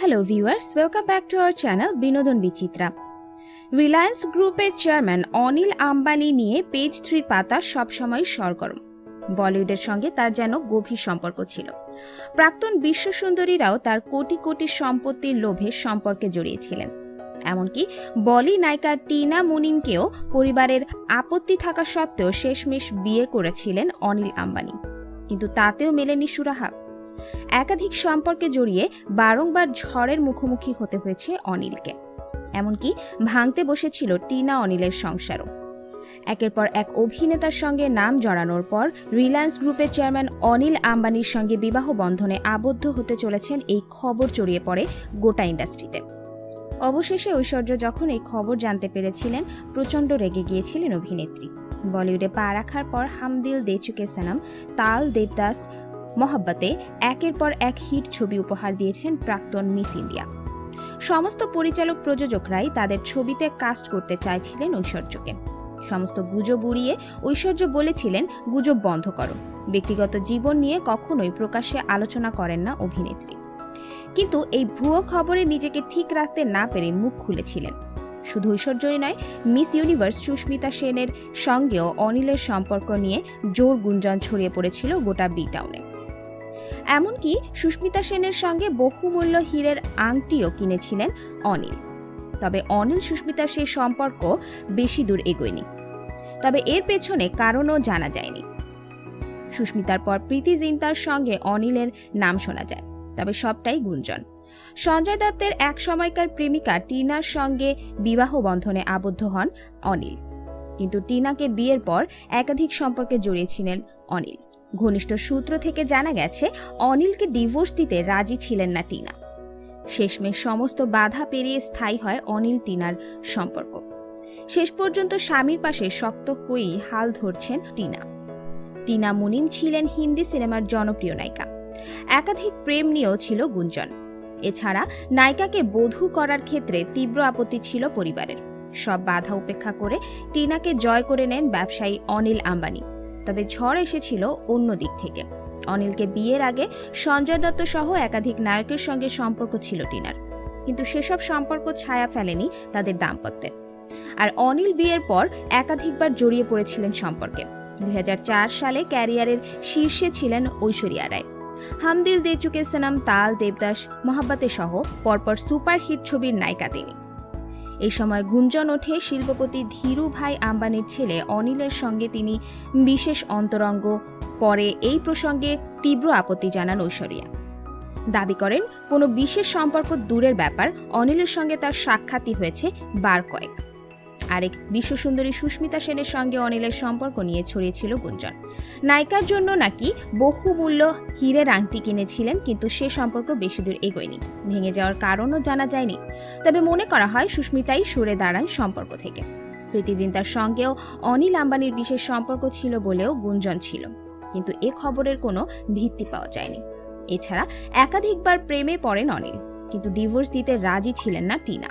Hello viewers welcome back to our channel Binodon Bichitra Reliance গ্রুপের chairman Anil Ambani নিয়ে page থ্রির পাতা সবসময় সরগরম। বলিউডের সঙ্গে তার যেন গভীর সম্পর্ক ছিল। প্রাক্তন বিশ্বসুন্দরীরাও তার কোটি কোটি সম্পত্তির লোভে সম্পর্কে জড়িয়েছিলেন। এমনকি বলি নায়িকা টিনা মুনিমকেও পরিবারের আপত্তি থাকা সত্ত্বেও শেষমেশ বিয়ে করেছিলেন অনিল আম্বানি। কিন্তু তাতেও মেলেনি সুরাহা। একাধিক সম্পর্কে জড়িয়ে বারংবার ঝড়ের মুখোমুখি হতে হয়েছে অনিলকে। এমনকি ভাঙতে বসেছিল টিনা অনিলের সংসারও। একের পর এক অভিনেতার সঙ্গে নাম জড়ানোর পর রিলায়েন্স গ্রুপের চেয়ারম্যান অনিল আম্বানির সঙ্গে বিবাহ বন্ধনে আবদ্ধ হতে চলেছেন এই খবর ছড়িয়ে পড়ে গোটা ইন্ডাস্ট্রিতে। অবশেষে ঐশ্বর্য যখন এই খবর জানতে পেরেছিলেন, প্রচণ্ড রেগে গিয়েছিলেন অভিনেত্রী। বলিউডে পা রাখার পর হামদিল দে চুকে সানাম, তাল দেবদাস মহব্বতে একের পর এক হিট ছবি উপহার দিয়েছেন প্রাক্তন মিস ইন্ডিয়া। সমস্ত পরিচালক প্রযোজকরাই তাদের ছবিতে কাস্ট করতে চাইছিলেন ঐশ্বর্যকে। সমস্ত গুজব উড়িয়ে ঐশ্বর্য বলেছিলেন, গুজব বন্ধ করো। ব্যক্তিগত জীবন নিয়ে কখনোই প্রকাশ্যে আলোচনা করেন না অভিনেত্রী। কিন্তু এই ভুয়ো খবরে নিজেকে ঠিক রাখতে না পেরে মুখ খুলেছিলেন। শুধু ঐশ্বর্যই নয়, মিস ইউনিভার্স সুস্মিতা সেনের সঙ্গেও অনিলের সম্পর্ক নিয়ে জোর গুঞ্জন ছড়িয়ে পড়েছিল গোটা বি টাউনে এমনকি সুস্মিতা সেনের সঙ্গে বহুমূল্য হীরের আংটিও কিনেছিলেন অনিল। তবে অনিল সুস্মিতার সেই সম্পর্ক বেশি দূর এগোয়নি। তবে এর পেছনে কারণও জানা যায়নি। সুস্মিতার পর প্রীতি জিন্তার সঙ্গে অনিলের নাম শোনা যায়, তবে সবটাই গুঞ্জন। সঞ্জয় দত্তের এক সময়কার প্রেমিকা টিনার সঙ্গে বিবাহ বন্ধনে আবদ্ধ হন অনিল। কিন্তু টিনাকে বিয়ের পর একাধিক সম্পর্কে জড়িয়েছিলেন অনিল। ঘনিষ্ঠ সূত্র থেকে জানা গেছে, অনিলকে ডিভোর্স দিতে রাজি ছিলেন না টিনা। শেষমেশ সমস্ত বাধা পেরিয়ে স্থায়ী হয় অনিল টিনার সম্পর্ক। শেষ পর্যন্ত স্বামীর পাশে শক্ত হয়েই হাল ধরছেন টিনা। টিনা মুনিম ছিলেন হিন্দি সিনেমার জনপ্রিয় নায়িকা। একাধিক প্রেম নিয়েও ছিল গুঞ্জন। এছাড়া নায়িকাকে বধূ করার ক্ষেত্রে তীব্র আপত্তি ছিল পরিবারের। সব বাধা উপেক্ষা করে টিনাকে জয় করে নেন ব্যবসায়ী অনিল আম্বানি। তবে ঝড় এসেছিল অন্য দিক থেকে। অনিলকে বিয়ের আগে সঞ্জয় দত্ত সহ একাধিক নায়কের সঙ্গে সম্পর্ক ছিল টিনার। কিন্তু সেসব সম্পর্ক ছায়া ফেলেনি তাদের দাম্পত্যে। আর অনিল বিয়ের পর একাধিকবার জড়িয়ে পড়েছিলেন সম্পর্কে। দুই হাজার চার সালে ক্যারিয়ারের শীর্ষে ছিলেন ঐশ্বরিয়া রায়। হামদিল দে চুকে সনম তাল দেবদাস, মহাব্বাতে সহ পরপর সুপারহিট ছবির নায়িকা তিনি। এই সময় গুঞ্জন ওঠে শিল্পপতি ধীরুভাই আম্বানির ছেলে অনিলের সঙ্গে তিনি বিশেষ অন্তরঙ্গ। পরে এই প্রসঙ্গে তীব্র আপত্তি জানান ঐশ্বরিয়া। দাবি করেন, কোনো বিশেষ সম্পর্ক দূরের ব্যাপার, অনিলের সঙ্গে তার সাক্ষাৎই হয়েছে বার কয়েক। আরেক বিশ্বসুন্দরী সুস্মিতা সেনের সঙ্গে অনিলের সম্পর্ক নিয়ে ছড়িয়েছিল গুঞ্জন। নায়িকার জন্য নাকি বহুমূল্য হীরের আংটি কিনেছিলেন, কিন্তু সে সম্পর্ক বেশি দূর এগোয়নি। ভেঙে যাওয়ার কারণও জানা যায়নি। তবে মনে করা হয় সুস্মিতাই সরে দাঁড়ান সম্পর্ক থেকে। প্রীতি জিন্তার সঙ্গেও অনিল আম্বানির বিশেষ সম্পর্ক ছিল বলেও গুঞ্জন ছিল। কিন্তু এ খবরের কোনো ভিত্তি পাওয়া যায়নি। এছাড়া একাধিকবার প্রেমে পড়েন অনিল, কিন্তু ডিভোর্স দিতে রাজি ছিলেন না টিনা।